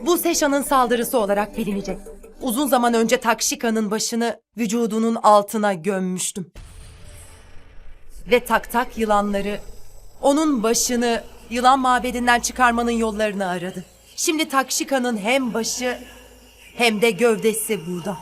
Bu Seşan'ın saldırısı olarak bilinecek. Uzun zaman önce Takşika'nın başını vücudunun altına gömmüştüm. Ve tak tak yılanları onun başını yılan mabedinden çıkarmanın yollarını aradı. Şimdi Takşika'nın hem başı hem de gövdesi burada.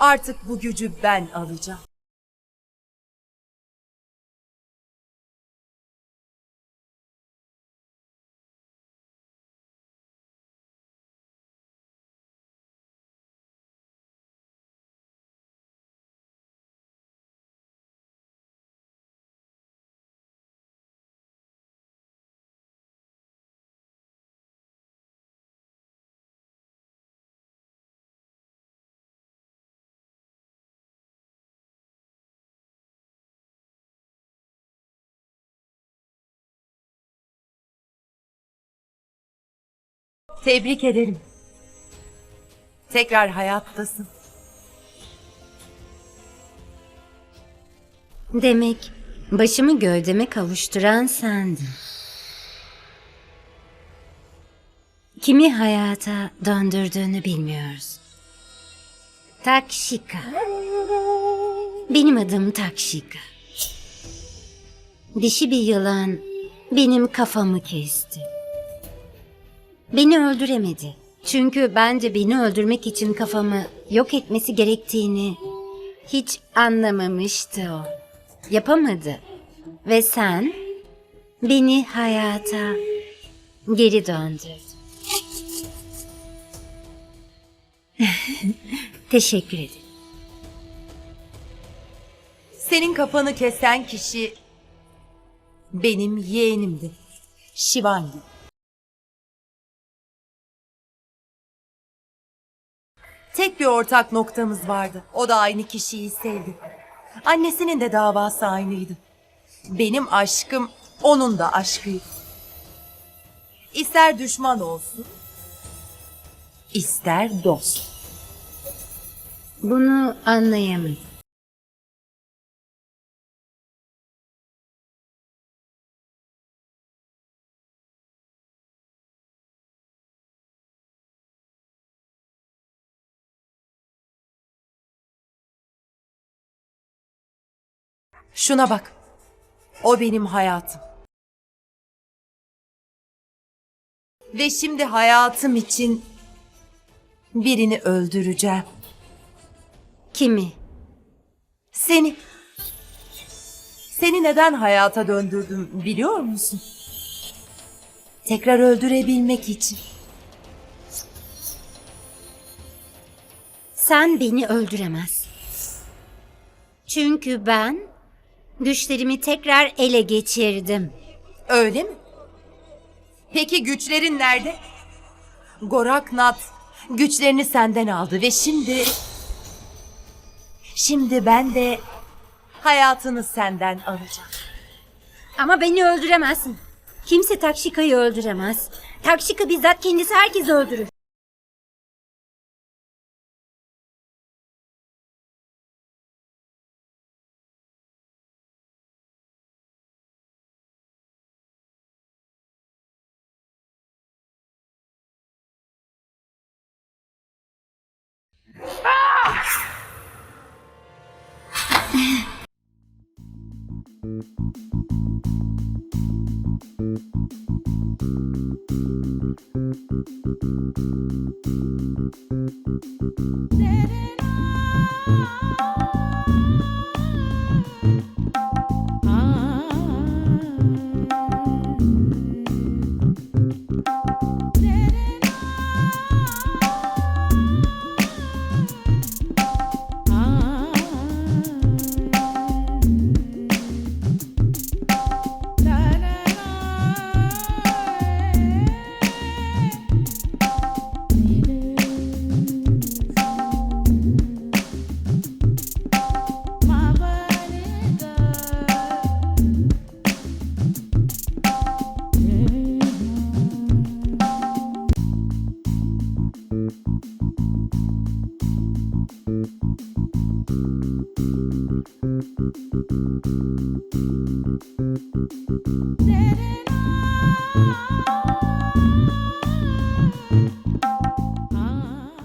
Artık bu gücü ben alacağım. Tebrik ederim. Tekrar hayattasın. Demek başımı gövdeme kavuşturan sendin. Kimi hayata döndürdüğünü bilmiyoruz. Takşika. Benim adım Takşika. Dişi bir yılan benim kafamı kesti. Beni öldüremedi. Çünkü bence beni öldürmek için kafamı yok etmesi gerektiğini hiç anlamamıştı o. Yapamadı. Ve sen beni hayata geri döndürdün. Teşekkür ederim. Senin kafanı kesen kişi benim yeğenimdi. Şivangi. Tek bir ortak noktamız vardı. O da aynı kişiyi sevdi. Annesinin de davası aynıydı. Benim aşkım onun da aşkıydı. İster düşman olsun, ister dost. Bunu anlayamadım. Şuna bak. O benim hayatım. Ve şimdi hayatım için birini öldüreceğim. Kimi? Seni. Seni neden hayata döndürdüm biliyor musun? Tekrar öldürebilmek için. Sen beni öldüremez. Çünkü ben güçlerimi tekrar ele geçirdim. Öyle mi? Peki güçlerin nerede? Goraknath güçlerini senden aldı ve şimdi... Şimdi ben de hayatını senden alacağım. Ama beni öldüremezsin. Kimse Takşika'yı öldüremez. Takşika bizzat kendisi herkesi öldürür. Let it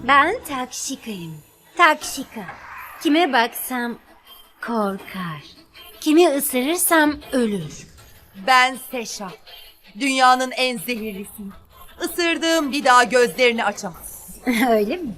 Ben Takşika'yım. Takşika. Kime baksam korkar. Kimi ısırırsam ölür. Ben Seşa. Dünyanın en zehirlisiyim. Isırdığım bir daha gözlerini açamaz. Öyle mi?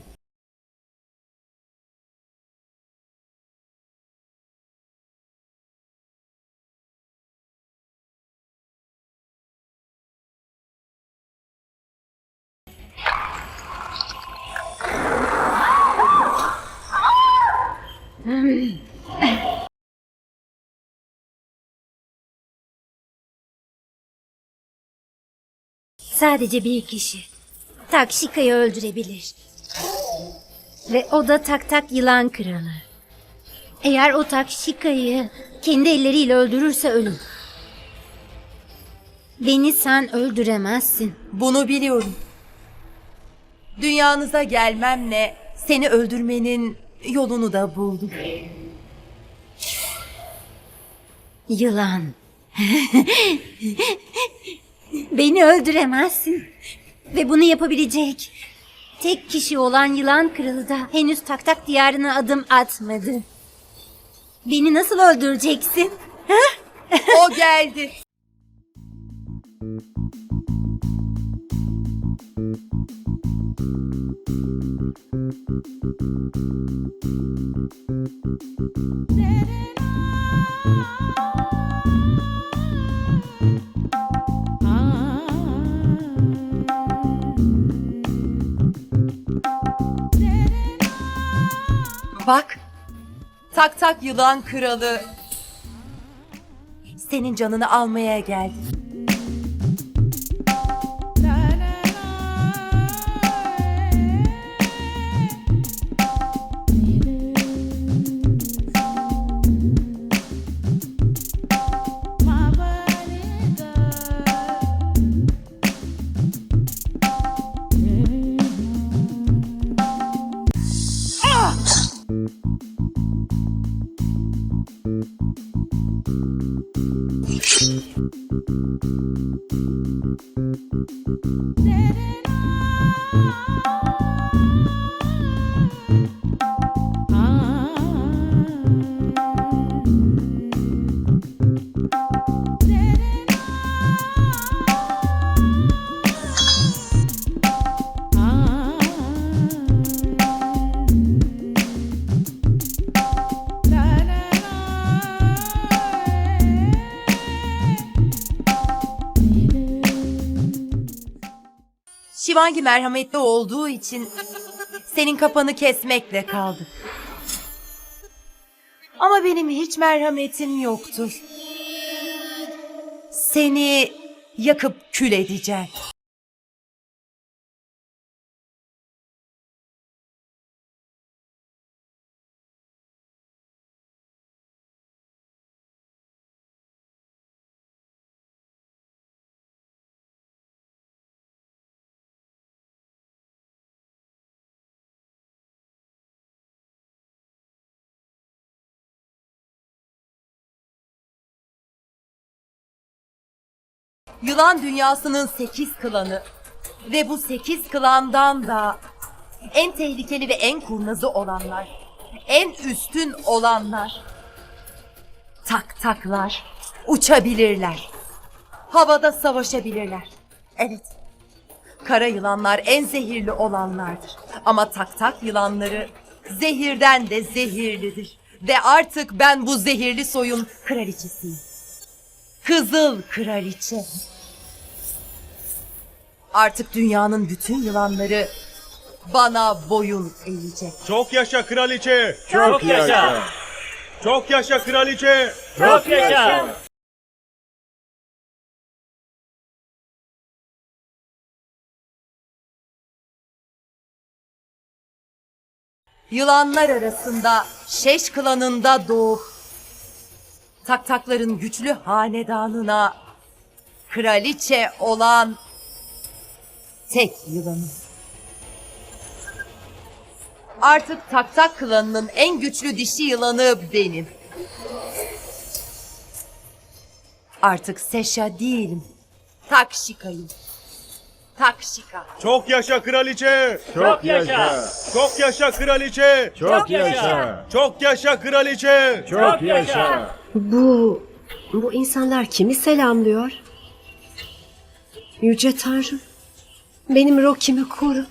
Sadece bir kişi Takşika'yı öldürebilir. Ve o da tak tak yılan kralı. Eğer o Takşika'yı kendi elleriyle öldürürse ölür. Beni sen öldüremezsin. Bunu biliyorum. Dünyanıza gelmemle seni öldürmenin yolunu da buldum. Yılan. Beni öldüremezsin. Ve bunu yapabilecek tek kişi olan yılan kralı da henüz tak tak diyarına adım atmadı. Beni nasıl öldüreceksin? O geldi. Tak yılan kralı senin canını almaya geldi. Dead. Şivangi merhametli olduğu için senin kafanı kesmekle kaldı. Ama benim hiç merhametim yoktur. Seni yakıp kül edeceğim. Yılan dünyasının sekiz klanı ve bu sekiz klandan da en tehlikeli ve en kurnazı olanlar, en üstün olanlar, tak taklar, uçabilirler, havada savaşabilirler. Evet, kara yılanlar en zehirli olanlardır. Ama tak tak yılanları zehirden de zehirlidir. Ve artık ben bu zehirli soyun kraliçesiyim. Kızıl Kraliçe. Artık dünyanın bütün yılanları bana boyun eğecek. Çok yaşa kraliçe. Çok yaşa. Çok yaşa kraliçe. Çok yaşa. Yılanlar arasında Şeş klanında doğup taktakların güçlü hanedanına kraliçe olan tek yılanım. Artık taktak klanının en güçlü dişi yılanı benim. Artık Seşa değilim. Takşika'yım. Takşika. Çok yaşa kraliçe. Çok yaşa. Çok yaşa kraliçe. Çok yaşa. Çok yaşa kraliçe. Çok yaşa. Bu, bu insanlar kimi selamlıyor? Yüce Tanrım, benim Rocky'mi koru.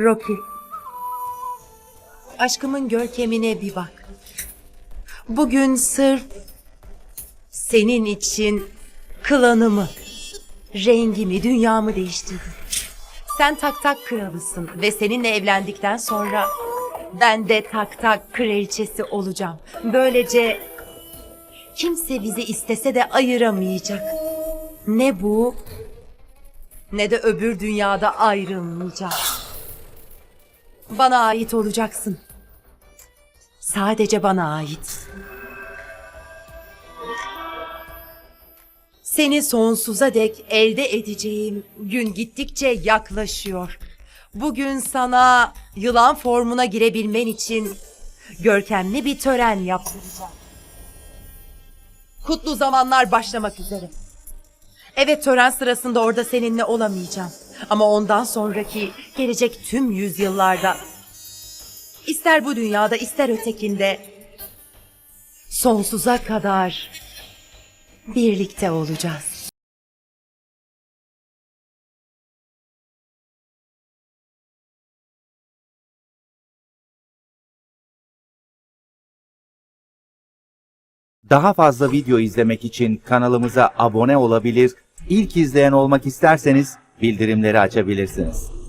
Rocky. Aşkımın görkemine bir bak. Bugün sırf senin için klanımı, rengimi, dünyamı değiştirdim. Sen tak tak kralısın ve seninle evlendikten sonra ben de tak tak kraliçesi olacağım. Böylece kimse bizi istese de ayıramayacak. Ne bu ne de öbür dünyada ayrılmayacağız. Bana ait olacaksın. Sadece bana ait. Seni sonsuza dek elde edeceğim gün gittikçe yaklaşıyor. Bugün sana yılan formuna girebilmen için görkemli bir tören yaptıracağım. Kutlu zamanlar başlamak üzere. Evet tören sırasında orada seninle olamayacağım. Ama ondan sonraki gelecek tüm yüzyıllarda ister bu dünyada ister ötekinde sonsuza kadar birlikte olacağız. Daha fazla video izlemek için kanalımıza abone olabilir, ilk izleyen olmak isterseniz bildirimleri açabilirsiniz.